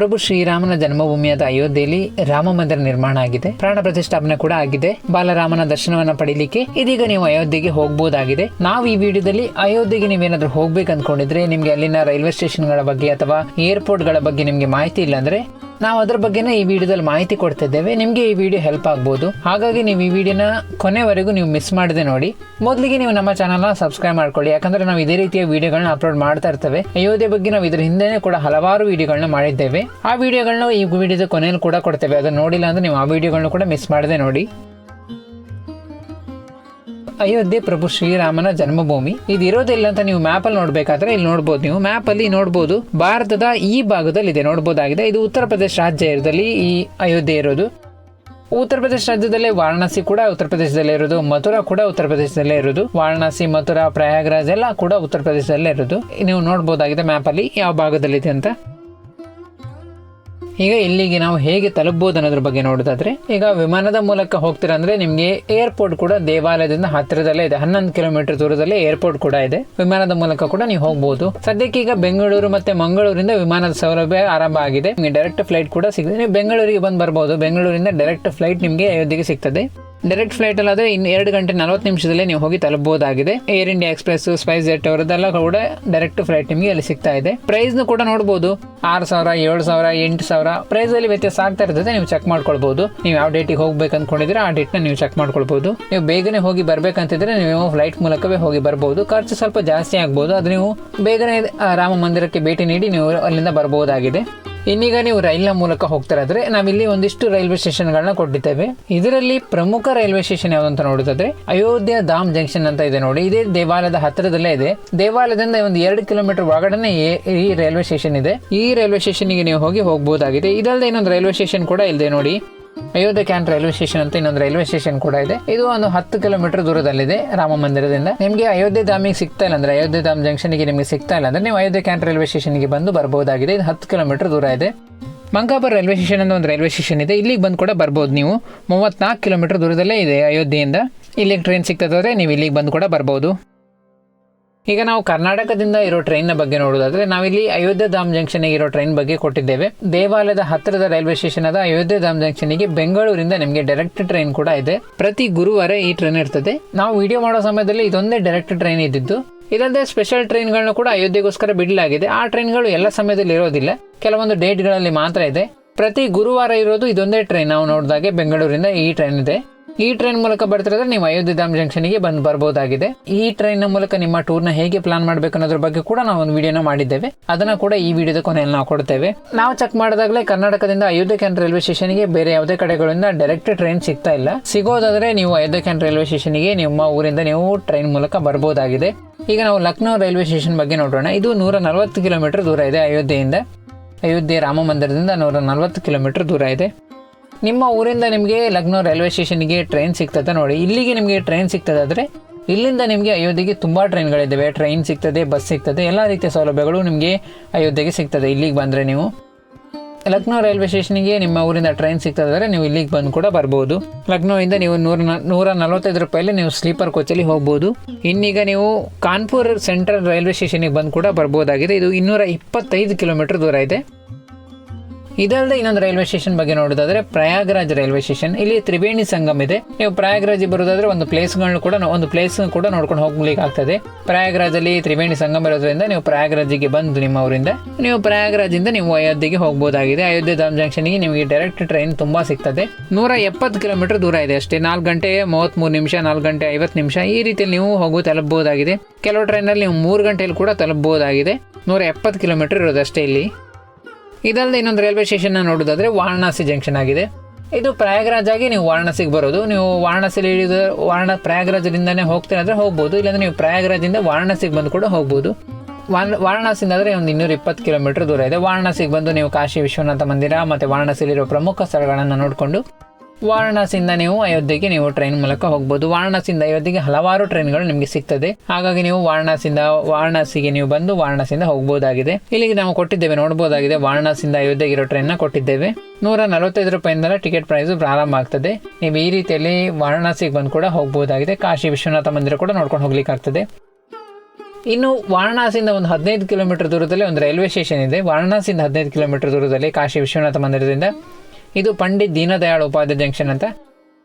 ಪ್ರಭು ಶ್ರೀರಾಮನ ಜನ್ಮಭೂಮಿಯಾದ ಅಯೋಧ್ಯೆಯಲ್ಲಿ ರಾಮ ಮಂದಿರ ನಿರ್ಮಾಣ ಆಗಿದೆ. ಪ್ರಾಣ ಪ್ರತಿಷ್ಠಾಪನೆ ಕೂಡ ಆಗಿದೆ. ಬಾಲರಾಮನ ದರ್ಶನವನ್ನ ಪಡಿಲಿಕ್ಕೆ ಇದೀಗ ನೀವು ಅಯೋಧ್ಯೆಗೆ ಹೋಗಬಹುದಾಗಿದೆ ನಾವು ಈ ವಿಡಿಯೋದಲ್ಲಿ ಅಯೋಧ್ಯೆಗೆ ನೀವೇನಾದ್ರೂ ಹೋಗ್ಬೇಕು ಅಂದ್ಕೊಂಡಿದ್ರೆ ನಿಮ್ಗೆ ಅಲ್ಲಿನ ರೈಲ್ವೆ ಸ್ಟೇಷನ್ಗಳ ಬಗ್ಗೆ ಅಥವಾ ಏರ್ಪೋರ್ಟ್ಗಳ ಬಗ್ಗೆ ನಿಮ್ಗೆ ಮಾಹಿತಿ ಇಲ್ಲ ಅಂದ್ರೆ ನಾವು ಅದ್ರ ಬಗ್ಗೆನೇ ಈ ವಿಡಿಯೋದಲ್ಲಿ ಮಾಹಿತಿ ಕೊಡ್ತಿದ್ದೇವೆ. ನಿಮಗೆ ಈ ವಿಡಿಯೋ ಹೆಲ್ಪ್ ಆಗ್ಬೋದು. ಹಾಗಾಗಿ ನೀವು ಈ ವಿಡಿಯೋನ ಕೊನೆವರೆಗೂ ನೀವು ಮಿಸ್ ಮಾಡದೆ ನೋಡಿ. ಮೊದಲಿಗೆ ನೀವು ನಮ್ಮ ಚಾನಲ್ನ ಸಬ್ಸ್ಕ್ರೈಬ್ ಮಾಡ್ಕೊಳ್ಳಿ. ಯಾಕಂದ್ರೆ ನಾವು ಇದೇ ರೀತಿಯ ವಿಡಿಯೋಗಳನ್ನ ಅಪ್ಲೋಡ್ ಮಾಡ್ತಾ ಇರ್ತೇವೆ. ಅಯೋಧ್ಯೆ ಬಗ್ಗೆ ನಾವು ಇದ್ರ ಹಿಂದೆನೇ ಕೂಡ ಹಲವಾರು ವಿಡಿಯೋಗಳನ್ನ ಮಾಡಿದ್ದೇವೆ. ಆ ವಿಡಿಯೋಗಳನ್ನ ಈ ವಿಡಿಯೋದ ಕೊನೆಯಲ್ಲಿ ಕೂಡ ಕೊಡ್ತೇವೆ. ಅದನ್ನ ನೋಡಿಲ್ಲ ಅಂದ್ರೆ ನೀವು ಆ ವಿಡಿಯೋಗಳನ್ನ ಕೂಡ ಮಿಸ್ ಮಾಡದೆ ನೋಡಿ. ಅಯೋಧ್ಯೆ ಪ್ರಭು ಶ್ರೀರಾಮನ ಜನ್ಮಭೂಮಿ. ಇದು ಇರೋದಿಲ್ಲ ಅಂತ ನೀವು ಮ್ಯಾಪ್ ಅಲ್ಲಿ ನೋಡ್ಬೇಕಾದ್ರೆ ಇಲ್ಲಿ ನೋಡ್ಬೋದು ನೀವು. ಮ್ಯಾಪ್ ಅಲ್ಲಿ ನೋಡ್ಬೋದು ಭಾರತದ ಈ ಭಾಗದಲ್ಲಿ ಇದೆ ನೋಡ್ಬೋದಾಗಿದೆ. ಇದು ಉತ್ತರ ಪ್ರದೇಶ ರಾಜ್ಯದಲ್ಲಿ ಈ ಅಯೋಧ್ಯೆ ಇರೋದು. ಉತ್ತರ ಪ್ರದೇಶ ರಾಜ್ಯದಲ್ಲೇ ವಾರಣಾಸಿ ಕೂಡ ಉತ್ತರ ಪ್ರದೇಶದಲ್ಲೇ ಇರೋದು. ಮಥುರಾ ಕೂಡ ಉತ್ತರ ಪ್ರದೇಶದಲ್ಲೇ ಇರೋದು. ವಾರಣಾಸಿ, ಮಥುರಾ, ಪ್ರಯಾಗ್ರಾಜ್ ಎಲ್ಲ ಕೂಡ ಉತ್ತರ ಪ್ರದೇಶದಲ್ಲೇ ಇರೋದು. ನೀವು ನೋಡ್ಬೋದಾಗಿದೆ ಮ್ಯಾಪ್ ಅಲ್ಲಿ ಯಾವ ಭಾಗದಲ್ಲಿದೆ ಅಂತ. ಈಗ ಇಲ್ಲಿಗೆ ನಾವು ಹೇಗೆ ತಲುಪಬಹುದು ಅನ್ನೋದ್ರ ಬಗ್ಗೆ ನೋಡೋದಾದ್ರೆ, ಈಗ ವಿಮಾನದ ಮೂಲಕ ಹೋಗ್ತೀರಾ ಅಂದ್ರೆ ನಿಮ್ಗೆ ಏರ್ಪೋರ್ಟ್ ಕೂಡ ದೇವಾಲಯದಿಂದ ಹತ್ತಿರದಲ್ಲೇ ಇದೆ. ಹನ್ನೊಂದು ಕಿಲೋಮೀಟರ್ ದೂರದಲ್ಲಿ ಏರ್ಪೋರ್ಟ್ ಕೂಡ ಇದೆ. ವಿಮಾನದ ಮೂಲಕ ಕೂಡ ನೀವು ಹೋಗಬಹುದು ಸದ್ಯಕ್ಕೆ ಈಗ ಬೆಂಗಳೂರು ಮತ್ತೆ ಮಂಗಳೂರಿಂದ ವಿಮಾನದ ಸೌಲಭ್ಯ ಆರಂಭ ಆಗಿದೆ. ನಿಮಗೆ ಡೈರೆಕ್ಟ್ ಫ್ಲೈಟ್ ಕೂಡ ಸಿಗುತ್ತೆ ನೀವು ಬೆಂಗಳೂರಿಗೆ ಬಂದು ಬರಬಹುದು ಬೆಂಗಳೂರಿಂದ ಡೈರೆಕ್ಟ್ ಫ್ಲೈಟ್ ನಿಮಗೆ ಅಯೋಧ್ಯೆಗೆ ಸಿಗ್ತದೆ. ಡೈರೆಕ್ಟ್ ಫ್ಲೈಟ್ ಅಲ್ಲಾದ್ರೆ ಇನ್ನು ಎರಡು ಗಂಟೆ ನಲವತ್ತು ನಿಮಿಷದಲ್ಲಿ ನೀವು ಹೋಗಿ ತಲುಪಬಹುದಾಗಿದೆ. Air India Express SpiceJet ಅವರದೆಲ್ಲ ಕೂಡ ಡೈರೆಕ್ಟ್ ಫ್ಲೈಟ್ ನಿಮಗೆ ಅಲ್ಲಿ ಸಿಗ್ತಾ ಇದೆ. ಪ್ರೈಸ್ ಕೂಡ ನೋಡಬಹುದು ಆರು ಸಾವಿರ, ಏಳು ಸಾವಿರ, ಎಂಟು ಸಾವಿರ. ಪ್ರೈಸ್ ಅಲ್ಲಿ ವ್ಯತ್ಯಾಸ ಆಗ್ತಾ ಇರ್ತದೆ, ನೀವು ಚೆಕ್ ಮಾಡ್ಕೊಳ್ಬಹುದು ನೀವು ಯಾವ ಡೇಟಿಗೆ ಹೋಗ್ಬೇಕು ಅನ್ಕೊಂಡಿದ್ರೆ ಆ ಡೇಟ್ನ ನೀವು ಚೆಕ್ ಮಾಡ್ಕೊಳ್ಬಹುದು ನೀವು ಬೇಗನೆ ಹೋಗಿ ಬರ್ಬೇಕಂತಿದ್ರೆ ನೀವು ಫ್ಲೈಟ್ ಮೂಲಕವೇ ಹೋಗಿ ಬರ್ಬೋದು. ಖರ್ಚು ಸ್ವಲ್ಪ ಜಾಸ್ತಿ ಆಗ್ಬೋದು ಅದು ನೀವು ಬೇಗನೆ ರಾಮ ಮಂದಿರಕ್ಕೆ ಭೇಟಿ ನೀಡಿ ನೀವು ಅಲ್ಲಿಂದ ಬರಬಹುದಾಗಿದೆ ಇನ್ನೀಗ ನೀವು ರೈಲ್ನ ಮೂಲಕ ಹೋಗ್ತಾರಾದ್ರೆ ನಾವಿಲ್ಲಿ ಒಂದಿಷ್ಟು ರೈಲ್ವೆ ಸ್ಟೇಷನ್ಗಳನ್ನ ಕೊಟ್ಟಿದ್ದೇವೆ. ಇದರಲ್ಲಿ ಪ್ರಮುಖ ರೈಲ್ವೆ ಸ್ಟೇಷನ್ ಯಾವ್ದು ಅಂತ ನೋಡಿದ್ರೆ ಅಯೋಧ್ಯ ಧಾಮ್ ಜಂಕ್ಷನ್ ಅಂತ ಇದೆ ನೋಡಿ. ಇದೇ ದೇವಾಲಯದ ಹತ್ತಿರದಲ್ಲೇ ಇದೆ. ದೇವಾಲಯದಿಂದ ಒಂದು ಎರಡು ಕಿಲೋಮೀಟರ್ ಒಳಗಡೆ ಈ ರೈಲ್ವೆ ಸ್ಟೇಷನ್ ಇದೆ. ಈ ರೈಲ್ವೆ ಸ್ಟೇಷನ್ಗೆ ನೀವು ಹೋಗಿ ಹೋಗಬಹುದಾಗಿದೆ ಇದಲ್ಲದೆ ಇನ್ನೊಂದು ರೈಲ್ವೆ ಸ್ಟೇಷನ್ ಕೂಡ ಇಲ್ಲದೆ ನೋಡಿ. ಅಯೋಧ್ಯ ಕ್ಯಾನ್ ರೈಲ್ವೆ ಸ್ಟೇಷನ್ ಅಂತ ಇನ್ನೊಂದು ರೈಲ್ವೆ ಸ್ಟೇಷನ್ ಕೂಡ ಇದೆ. ಇದು ಒಂದು ಹತ್ತು ಕಿಲೋಮೀಟರ್ ದೂರದಲ್ಲಿದೆ ರಾಮ ಮಂದಿರದಿಂದ. ನಿಮಗೆ ಅಯೋಧ್ಯೆ ಧಾಮಿಗೆ ಸಿಗ್ತಾ ಇಲ್ಲ ಅಂದ್ರೆ, ಅಯೋಧ್ಯೆ ಧಾಮ್ ಜಂಕ್ಷನ್ಗೆ ನಿಮಗೆ ಸಿಗ್ತಾ ಇಲ್ಲ ಅಂದ್ರೆ, ನೀವು ಅಯೋಧ್ಯೆ ಕ್ಯಾನ್ ರೈಲ್ವೆ ಸ್ಟೇಷನ್ಗೆ ಬಂದು ಬರಬಹುದಾಗಿದೆ ಇದು ಹತ್ತು ಕಿಲೋಮೀಟರ್ ದೂರ ಇದೆ. ಮಂಕಾಪುರ ರೈಲ್ವೆ ಸ್ಟೇಷನ್ ಅಂತ ಒಂದು ರೈಲ್ವೆ ಸ್ಟೇಷನ್ ಇದೆ. ಇಲ್ಲಿಗೆ ಬಂದು ಕೂಡ ಬರ್ಬೋದು ನೀವು. ಮೂವತ್ನಾಲ್ಕು ಕಿಲೋಮೀಟರ್ ದೂರದಲ್ಲೇ ಇದೆ ಅಯೋಧ್ಯೆಯಿಂದ. ಇಲ್ಲಿಗೆ ಟ್ರೈನ್ ಸಿಗ್ತದಾದ್ರೆ ನೀವು ಇಲ್ಲಿಗೆ ಬಂದು ಕೂಡ ಬರ್ಬೋದು. ಈಗ ನಾವು ಕರ್ನಾಟಕದಿಂದ ಇರೋ ಟ್ರೈನ್ನ ಬಗ್ಗೆ ನೋಡೋದಾದ್ರೆ ನಾವಿಲ್ಲಿ ಅಯೋಧ್ಯೆ ಧಾಮ್ ಜಂಕ್ಷನ್ಗೆ ಇರೋ ಟ್ರೈನ್ ಬಗ್ಗೆ ಕೊಟ್ಟಿದ್ದೇವೆ. ದೇವಾಲಯದ ಹತ್ತಿರದ ರೈಲ್ವೆ ಸ್ಟೇಷನ್ ಆದ ಅಯೋಧ್ಯೆ ಧಾಮ್ ಜಂಕ್ಷನ್ಗೆ ಬೆಂಗಳೂರಿಂದ ನಿಮಗೆ ಡೈರೆಕ್ಟ್ ಟ್ರೈನ್ ಕೂಡ ಇದೆ. ಪ್ರತಿ ಗುರುವಾರ ಈ ಟ್ರೈನ್ ಇರ್ತದೆ. ನಾವು ವಿಡಿಯೋ ಮಾಡೋ ಸಮಯದಲ್ಲಿ ಇದೊಂದೇ ಡೈರೆಕ್ಟ್ ಟ್ರೈನ್ ಇದ್ದಿದ್ದು. ಇದಲ್ಲದೆ ಸ್ಪೆಷಲ್ ಟ್ರೈನ್ಗಳನ್ನ ಕೂಡ ಅಯೋಧ್ಯೆಗೋಸ್ಕರ ಬಿಡಲಾಗಿದೆ. ಆ ಟ್ರೈನ್ಗಳು ಎಲ್ಲ ಸಮಯದಲ್ಲಿ ಇರೋದಿಲ್ಲ. ಕೆಲವೊಂದು ಡೇಟ್ಗಳಲ್ಲಿ ಮಾತ್ರ ಇದೆ. ಪ್ರತಿ ಗುರುವಾರ ಇರೋದು ಇದೊಂದೇ ಟ್ರೈನ್ ನಾವು ನೋಡಿದಾಗೆ ಬೆಂಗಳೂರಿಂದ ಈ ಟ್ರೈನ್ ಇದೆ. ಈ ಟ್ರೈನ್ ಮೂಲಕ ಬರ್ತಿರೋದ್ರೆ ನೀವು ಅಯೋಧ್ಯೆ ಧಾಮ್ ಜಂಕ್ಷನ್ಗೆ ಬಂದು ಬರ್ಬೋದಾಗಿದೆ. ಈ ಟ್ರೈನ್ ಮೂಲಕ ನಿಮ್ಮ ಟೂರ್ನ ಹೇಗೆ ಪ್ಲಾನ್ ಮಾಡಬೇಕು ಅನ್ನೋದ್ರ ಬಗ್ಗೆ ಕೂಡ ನಾವು ಒಂದು ವಿಡಿಯೋನ ಮಾಡಿದ್ದೇವೆ. ಅದನ್ನ ಕೂಡ ಈ ವಿಡಿಯೋದ ಕೊನೆಯಲ್ಲಿ ನಾವು ಕೊಡ್ತೇವೆ. ನಾವು ಚೆಕ್ ಮಾಡಿದಾಗಲೇ ಕರ್ನಾಟಕದಿಂದ ಅಯೋಧ್ಯೆ ಕ್ಯಾನ್ ರೈಲ್ವೆ ಸ್ಟೇಷನ್ಗೆ ಬೇರೆ ಯಾವುದೇ ಕಡೆಗಳಿಂದ ಡೈರೆಕ್ಟ್ ಟ್ರೈನ್ ಸಿಗ್ತಾ ಇಲ್ಲ. ಸಿಗೋದಾದ್ರೆ ನೀವು ಅಯೋಧ್ಯೆ ಕ್ಯಾನ್ ರೈಲ್ವೆ ಸ್ಟೇಷನ್ಗೆ ನಿಮ್ಮ ಊರಿಂದ ನೀವು ಟ್ರೈನ್ ಮೂಲಕ ಬರ್ಬೋದಾಗಿದೆ. ಈಗ ನಾವು ಲಕ್ನೋ ರೈಲ್ವೆ ಸ್ಟೇಷನ್ ಬಗ್ಗೆ ನೋಡೋಣ ಇದು ನೂರ ನಲವತ್ತು ಕಿಲೋಮೀಟರ್ ದೂರ ಇದೆ ಅಯೋಧ್ಯೆಯಿಂದ. ಅಯೋಧ್ಯೆ ರಾಮ ಮಂದಿರದಿಂದ ನೂರ ನಲವತ್ತು ಕಿಲೋಮೀಟರ್ ದೂರ ಇದೆ. ನಿಮ್ಮ ಊರಿಂದ ನಿಮಗೆ ಲಕ್ನೋ ರೈಲ್ವೆ ಸ್ಟೇಷನ್ಗೆ ಟ್ರೈನ್ ಸಿಗ್ತದೆ ನೋಡಿ. ಇಲ್ಲಿಗೆ ನಿಮಗೆ ಟ್ರೈನ್ ಸಿಗ್ತದಾದರೆ ಇಲ್ಲಿಂದ ನಿಮಗೆ ಅಯೋಧ್ಯೆಗೆ ತುಂಬ ಟ್ರೈನ್ಗಳಿದ್ದಾವೆ ಟ್ರೈನ್ ಸಿಗ್ತದೆ ಬಸ್ ಸಿಗ್ತದೆ, ಎಲ್ಲ ರೀತಿಯ ಸೌಲಭ್ಯಗಳು ನಿಮಗೆ ಅಯೋಧ್ಯೆಗೆ ಸಿಗ್ತದೆ. ಇಲ್ಲಿಗೆ ಬಂದರೆ ನೀವು ಲಕ್ನೋ ರೈಲ್ವೆ ಸ್ಟೇಷನ್ಗೆ ನಿಮ್ಮ ಊರಿಂದ ಟ್ರೈನ್ ಸಿಗ್ತದಾದರೆ ನೀವು ಇಲ್ಲಿಗೆ ಬಂದು ಕೂಡ ಬರ್ಬೋದು. ಲಕ್ನೋಯಿಂದ ನೀವು ನೂರ ನೂರ ನಲವತ್ತೈದು ರೂಪಾಯಲ್ಲಿ ನೀವು ಸ್ಲೀಪರ್ ಕೋಚಲ್ಲಿ ಹೋಗ್ಬೋದು. ಇನ್ನೀಗ ನೀವು ಕಾನ್ಪುರ್ ಸೆಂಟ್ರಲ್ ರೈಲ್ವೆ ಸ್ಟೇಷನಿಗೆ ಬಂದು ಕೂಡ ಬರ್ಬೋದಾಗಿದೆ. ಇದು ಇನ್ನೂರ ಇಪ್ಪತ್ತೈದು ಕಿಲೋಮೀಟರ್ ದೂರ ಇದೆ. ಇದಲ್ಲದೆ ಇನ್ನೊಂದು ರೈಲ್ವೆ ಸ್ಟೇಷನ್ ಬಗ್ಗೆ ನೋಡೋದಾದ್ರೆ ಪ್ರಯಾಗ್ರಾಜ್ ರೈಲ್ವೆ ಸ್ಟೇಷನ್. ಇಲ್ಲಿ ತ್ರಿವೇಣಿ ಸಂಗಮ್ ಇದೆ. ನೀವು ಪ್ರಯಾಗ್ರಾಜ್ ಬರೋದಾದ್ರೆ ಒಂದು ಪ್ಲೇಸ್ಗಳನ್ನು ಕೂಡ ಒಂದು ಪ್ಲೇಸ್ ಕೂಡ ನೋಡ್ಕೊಂಡು ಹೋಗ್ಲಿಕ್ಕೆ ಆಗ್ತದೆ ಪ್ರಯಾಗ್ರಾಜ್ ಅಲ್ಲಿ ತ್ರಿವೇಣಿ ಸಂಗಮ ಇರೋದ್ರಿಂದ ನೀವು ಪ್ರಯಾಗ್ರಾಜಿಗೆ ಬಂದು ನಿಮ್ಮ ಊರಿಂದ ನೀವು ಪ್ರಯಾಗ್ರಾಜಿಂದ ನೀವು ಅಯೋಧ್ಯೆಗೆ ಹೋಗಬಹುದಾಗಿದೆ ಅಯೋಧ್ಯೆ ಧಾಮ್ ಜಂಕ್ಷನ್ಗೆ ನಿಮಗೆ ಡೈರೆಕ್ಟ್ ಟ್ರೈನ್ ತುಂಬಾ ಸಿಗ್ತದೆ. ನೂರ ಎಪ್ಪತ್ತು ಕಿಲೋಮೀಟರ್ ದೂರ ಇದೆ ಅಷ್ಟೇ. ನಾಲ್ಕು ಗಂಟೆ ಮೂವತ್ತ್ಮೂರು ನಿಮಿಷ, ನಾಲ್ಕು ಗಂಟೆ ಐವತ್ತು ನಿಮಿಷ ಈ ರೀತಿಯಲ್ಲಿ ನೀವು ಹೋಗು ತಲುಪಬಹುದಾಗಿದೆ. ಕೆಲವು ಟ್ರೈನಲ್ಲಿ ನೀವು ಮೂರು ಗಂಟೆಯಲ್ಲಿ ಕೂಡ ತಲುಪಬಹುದಾಗಿದೆ. ನೂರ ಎಪ್ಪತ್ತು ಕಿಲೋಮೀಟರ್ ಇರೋದು ಅಷ್ಟೇ ಇಲ್ಲಿ. ಇದಲ್ಲದೆ ಇನ್ನೊಂದು ರೈಲ್ವೆ ಸ್ಟೇಷನ್ ನೋಡೋದಾದರೆ ವಾರಣಾಸಿ ಜಂಕ್ಷನ್ ಆಗಿದೆ. ಇದು ಪ್ರಯಾಗ್ರಾಜ್ ಆಗಿ ನೀವು ವಾರಣಾಸಿಗೆ ಬರೋದು. ನೀವು ವಾರಣಾಸಿಲಿ ಇಳಿದ ವಾರಣ ಪ್ರಯಾಗ್ರಾಜದಿಂದನೇ ಹೋಗ್ತೀರಾ ಹೋಗ್ಬೋದು. ಇಲ್ಲಾಂದರೆ ನೀವು ಪ್ರಯಾಗ್ರಾಜಿಂದ ವಾರಣಾಸಿಗೆ ಬಂದು ಕೂಡ ಹೋಗ್ಬೋದು. ವಾನ್ ವಾರಣಾಸಿಯಿಂದ ಆದರೆ ಒಂದು ಇನ್ನೂರ ಇಪ್ಪತ್ತು ಕಿಲೋಮೀಟರ್ ದೂರ ಇದೆ. ವಾರಣಾಸಿಗೆ ಬಂದು ನೀವು ಕಾಶಿ ವಿಶ್ವನಾಥ ಮಂದಿರ ಮತ್ತು ವಾರಣಾಸಿಲಿರೋ ಪ್ರಮುಖ ಸ್ಥಳಗಳನ್ನು ನೋಡಿಕೊಂಡು ವಾರಣಾಸಿಯಿಂದ ನೀವು ಅಯೋಧ್ಯೆಗೆ ನೀವು ಟ್ರೈನ್ ಮೂಲಕ ಹೋಗ್ಬೋದು. ವಾರಣಾಸಿಯಿಂದ ಅಯೋಧ್ಯೆಗೆ ಹಲವಾರು ಟ್ರೈನ್ಗಳು ನಿಮಗೆ ಸಿಗ್ತದೆ. ಹಾಗಾಗಿ ನೀವು ವಾರಣಾಸಿಯಿಂದ, ವಾರಣಾಸಿಗೆ ನೀವು ಬಂದು ವಾರಣಾಸಿಯಿಂದ ಹೋಗ್ಬೋದಾಗಿದೆ. ಇಲ್ಲಿಗೆ ನಾವು ಕೊಟ್ಟಿದ್ದೇವೆ ನೋಡಬಹುದಾಗಿದೆ ವಾರಣಾಸಿಯಿಂದ ಅಯೋಧ್ಯೆಗೆ ಇರೋ ಟ್ರೈನ್ನ ಕೊಟ್ಟಿದ್ದೇವೆ. ನೂರ ನಲವತ್ತೈದು ರೂಪಾಯಿಂದ ಟಿಕೆಟ್ ಪ್ರೈಸ್ ಪ್ರಾರಂಭ ಆಗ್ತದೆ. ನೀವು ಈ ರೀತಿಯಲ್ಲಿ ವಾರಣಾಸಿಗೆ ಬಂದು ಕೂಡ ಹೋಗ್ಬೋದಾಗಿದೆ. ಕಾಶಿ ವಿಶ್ವನಾಥ ಮಂದಿರ ಕೂಡ ನೋಡ್ಕೊಂಡು ಹೋಗ್ಲಿಕ್ಕಾಗ್ತದೆ ಇನ್ನು ವಾರಣಾಸಿಯಿಂದ ಒಂದು ಹದಿನೈದು ಕಿಲೋಮೀಟರ್ ದೂರದಲ್ಲಿ ಒಂದು ರೈಲ್ವೆ ಸ್ಟೇಷನ್ ಇದೆ. ವಾರಣಾಸಿಯಿಂದ ಹದಿನೈದು ಕಿಲೋಮೀಟರ್ ದೂರದಲ್ಲಿ ಕಾಶಿ ವಿಶ್ವನಾಥ ಮಂದಿರದಿಂದ ಇದು ಪಂಡಿತ್ ದೀನದಯಾಳ್ ಉಪಾಧ್ಯಾಯ ಜಂಕ್ಷನ್ ಅಂತ.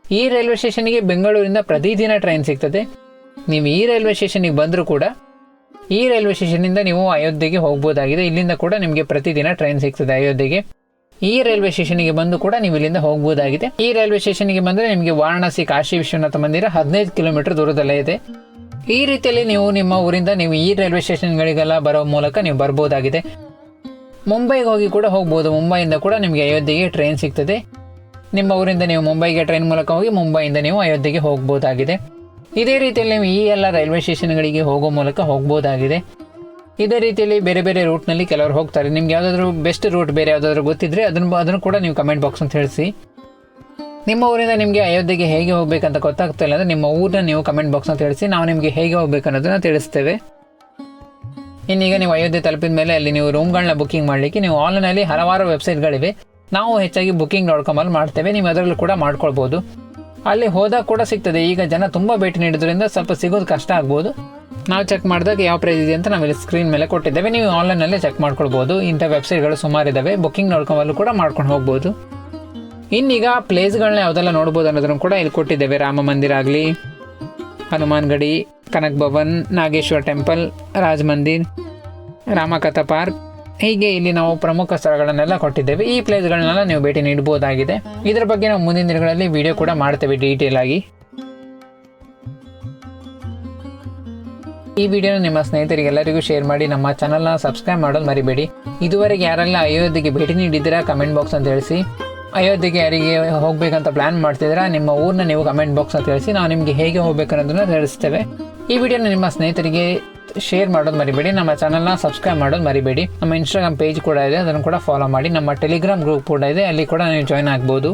ಈ ರೈಲ್ವೆ ಸ್ಟೇಷನ್ಗೆ ಬೆಂಗಳೂರಿಂದ ಪ್ರತಿದಿನ ಟ್ರೈನ್ ಸಿಗ್ತದೆ. ನೀವು ಈ ರೈಲ್ವೆ ಸ್ಟೇಷನಿಗೆ ಬಂದರೂ ಕೂಡ ಈ ರೈಲ್ವೆ ಸ್ಟೇಷನಿಂದ ನೀವು ಅಯೋಧ್ಯೆಗೆ ಹೋಗ್ಬೋದಾಗಿದೆ. ಇಲ್ಲಿಂದ ಕೂಡ ನಿಮಗೆ ಪ್ರತಿದಿನ ಟ್ರೈನ್ ಸಿಗ್ತದೆ ಅಯೋಧ್ಯೆಗೆ. ಈ ರೈಲ್ವೆ ಸ್ಟೇಷನ್ಗೆ ಬಂದು ಕೂಡ ನೀವು ಇಲ್ಲಿಂದ ಹೋಗ್ಬೋದಾಗಿದೆ. ಈ ರೈಲ್ವೆ ಸ್ಟೇಷನ್ಗೆ ಬಂದರೆ ನಿಮಗೆ ವಾರಣಾಸಿ, ಕಾಶಿ, ವಿಶ್ವನಾಥ ಮಂದಿರ ಹದಿನೈದು ಕಿಲೋಮೀಟರ್ ದೂರದಲ್ಲೇ ಇದೆ. ಈ ರೀತಿಯಲ್ಲಿ ನೀವು ನಿಮ್ಮ ಊರಿಂದ ನೀವು ಈ ರೈಲ್ವೆ ಸ್ಟೇಷನ್ಗಳಿಗೆಲ್ಲ ಬರೋ ಮೂಲಕ ನೀವು ಬರ್ಬೋದಾಗಿದೆ. ಮುಂಬೈಗೆ ಹೋಗಿ ಕೂಡ ಹೋಗ್ಬೋದು. ಮುಂಬೈಯಿಂದ ಕೂಡ ನಿಮಗೆ ಅಯೋಧ್ಯೆಗೆ ಟ್ರೈನ್ ಸಿಗ್ತದೆ. ನಿಮ್ಮ ಊರಿಂದ ನೀವು ಮುಂಬೈಗೆ ಟ್ರೈನ್ ಮೂಲಕ ಹೋಗಿ ಮುಂಬೈಯಿಂದ ನೀವು ಅಯೋಧ್ಯೆಗೆ ಹೋಗ್ಬೋದಾಗಿದೆ. ಇದೇ ರೀತಿಯಲ್ಲಿ ನೀವು ಈ ಎಲ್ಲ ರೈಲ್ವೆ ಸ್ಟೇಷನ್ಗಳಿಗೆ ಹೋಗೋ ಮೂಲಕ ಹೋಗ್ಬೋದಾಗಿದೆ. ಇದೇ ರೀತಿಯಲ್ಲಿ ಬೇರೆ ಬೇರೆ ರೂಟ್ನಲ್ಲಿ ಕೆಲವರು ಹೋಗ್ತಾರೆ. ನಿಮ್ಗೆ ಯಾವುದಾದ್ರೂ ಬೆಸ್ಟ್ ರೂಟ್ ಬೇರೆ ಯಾವುದಾದ್ರೂ ಗೊತ್ತಿದ್ರೆ ಅದನ್ನು ಅದನ್ನು ಕೂಡ ನೀವು ಕಮೆಂಟ್ ಬಾಕ್ಸ್ ಅಂತ ತಿಳಿಸಿ ನಿಮ್ಮ ಊರಿಂದ ನಿಮಗೆ ಅಯೋಧ್ಯೆಗೆ ಹೇಗೆ ಹೋಗ್ಬೇಕಂತ ಗೊತ್ತಾಗ್ತಿಲ್ಲ ಅಂದರೆ ನಿಮ್ಮ ಊರನ್ನ ನೀವು ಕಮೆಂಟ್ ಬಾಕ್ಸ್ ಅಂತ ತಿಳಿಸಿ ನಾವು ನಿಮಗೆ ಹೇಗೆ ಹೋಗ್ಬೇಕು ಅನ್ನೋದನ್ನ ತಿಳಿಸ್ತೇವೆ. ಇನ್ನೀಗ ನೀವು ಅಯೋಧ್ಯೆ ತಲುಪಿದ ಮೇಲೆ ಅಲ್ಲಿ ನೀವು ರೂಮ್ಗಳನ್ನ ಬುಕಿಂಗ್ ಮಾಡಲಿಕ್ಕೆ ನೀವು ಆನ್ಲೈನಲ್ಲಿ ಹಲವಾರು ವೆಬ್ಸೈಟ್ಗಳಿವೆ ನಾವು ಹೆಚ್ಚಾಗಿ ಬುಕಿಂಗ್ ಡಾಟ್ ಕಾಮಲ್ಲಿ ಮಾಡ್ತೇವೆ. ನೀವು ಅದರಲ್ಲೂ ಕೂಡ ಮಾಡ್ಕೊಳ್ಬೋದು. ಅಲ್ಲಿ ಹೋದಾಗ ಕೂಡ ಸಿಗ್ತದೆ. ಈಗ ಜನ ತುಂಬ ಭೇಟಿ ನೀಡೋದ್ರಿಂದ ಸ್ವಲ್ಪ ಸಿಗೋದು ಕಷ್ಟ ಆಗ್ಬೋದು. ನಾವು ಚೆಕ್ ಮಾಡಿದಾಗ ಯಾವ ಪ್ರೈಸ್ ಇದೆ ಅಂತ ನಾವಿಲ್ಲಿ ಸ್ಕ್ರೀನ್ ಮೇಲೆ ಕೊಟ್ಟಿದ್ದೇವೆ. ನೀವು ಆನ್ಲೈನಲ್ಲೇ ಚೆಕ್ ಮಾಡ್ಕೊಳ್ಬೋದು. ಇಂಥ ವೆಬ್ಸೈಟ್ಗಳು ಸುಮಾರಿದ್ದಾವೆ ಬುಕ್ಕಿಂಗ್ ಡಾಟ್ ಕಾಮಲ್ಲೂ ಕೂಡ ಮಾಡ್ಕೊಂಡು ಹೋಗ್ಬೋದು. ಇನ್ನೀಗ ಪ್ಲೇಸ್ಗಳನ್ನ ಯಾವುದೆಲ್ಲ ನೋಡ್ಬೋದು ಅನ್ನೋದನ್ನು ಕೂಡ ಇಲ್ಲಿ ಕೊಟ್ಟಿದ್ದೇವೆ. ರಾಮ ಮಂದಿರ ಆಗಲಿ, ಹನುಮಾನ್ ಗಡಿ ಕನಕ್ ಭವನ್ ನಾಗೇಶ್ವರ ಟೆಂಪಲ್, ರಾಜ್ ಮಂದಿರ್, ರಾಮಕಥಾ ಪಾರ್ಕ್. ಹೀಗೆ ಇಲ್ಲಿ ನಾವು ಪ್ರಮುಖ ಸ್ಥಳಗಳನ್ನೆಲ್ಲ ಕೊಟ್ಟಿದ್ದೇವೆ. ಈ ಪ್ಲೇಸ್ಗಳನ್ನೆಲ್ಲ ನೀವು ಭೇಟಿ ನೀಡಬಹುದಾಗಿದೆ. ಇದರ ಬಗ್ಗೆ ನಾವು ಮುಂದಿನ ದಿನಗಳಲ್ಲಿ ವಿಡಿಯೋ ಕೂಡ ಮಾಡ್ತೇವೆ ಡೀಟೇಲ್ ಆಗಿ. ಈ ವಿಡಿಯೋನ ನಿಮ್ಮ ಸ್ನೇಹಿತರಿಗೆಲ್ಲರಿಗೂ ಶೇರ್ ಮಾಡಿ, ನಮ್ಮ ಚಾನಲ್ನ ಸಬ್ಸ್ಕ್ರೈಬ್ ಮಾಡೋದು ಮರಿಬೇಡಿ. ಇದುವರೆಗೆ ಯಾರೆಲ್ಲ ಅಯೋಧ್ಯೆಗೆ ಭೇಟಿ ನೀಡಿದ್ದೀರಾ ಕಮೆಂಟ್ ಬಾಕ್ಸ್ ಅಂತ ತಿಳಿಸಿ. ಅಯೋಧ್ಯೆಗೆ ಯಾರಿಗೆ ಹೋಗಬೇಕಂತ ಪ್ಲಾನ್ ಮಾಡ್ತಿದ್ದೀರಾ, ನಿಮ್ಮ ಊರನ್ನ ನೀವು ಕಮೆಂಟ್ ಬಾಕ್ಸ್ ಅಂತ ತಿಳಿಸಿ. ನಾವು ನಿಮಗೆ ಹೇಗೆ ಹೋಗ್ಬೇಕು ಅನ್ನೋದನ್ನ ತಿಳಿಸ್ತೇವೆ. ಈ ವಿಡಿಯೋನ ನಿಮ್ಮ ಸ್ನೇಹಿತರಿಗೆ ಶೇರ್ ಮಾಡೋದು ಮರಿಬೇಡಿ. ನಮ್ಮ ಚಾನಲ್ನ ಸಬ್ಸ್ಕ್ರೈಬ್ ಮಾಡೋದು ಮರಿಬೇಡಿ. ನಮ್ಮ ಇನ್ಸ್ಟಾಗ್ರಾಮ್ ಪೇಜ್ ಕೂಡ ಇದೆ. ಅದನ್ನು ಕೂಡ ಫಾಲೋ ಮಾಡಿ. ನಮ್ಮ ಟೆಲಿಗ್ರಾಮ್ ಗ್ರೂಪ್ ಕೂಡ ಇದೆ. ಅಲ್ಲಿ ಕೂಡ ನೀವು ಜಾಯ್ನ್ ಆಗ್ಬೋದು.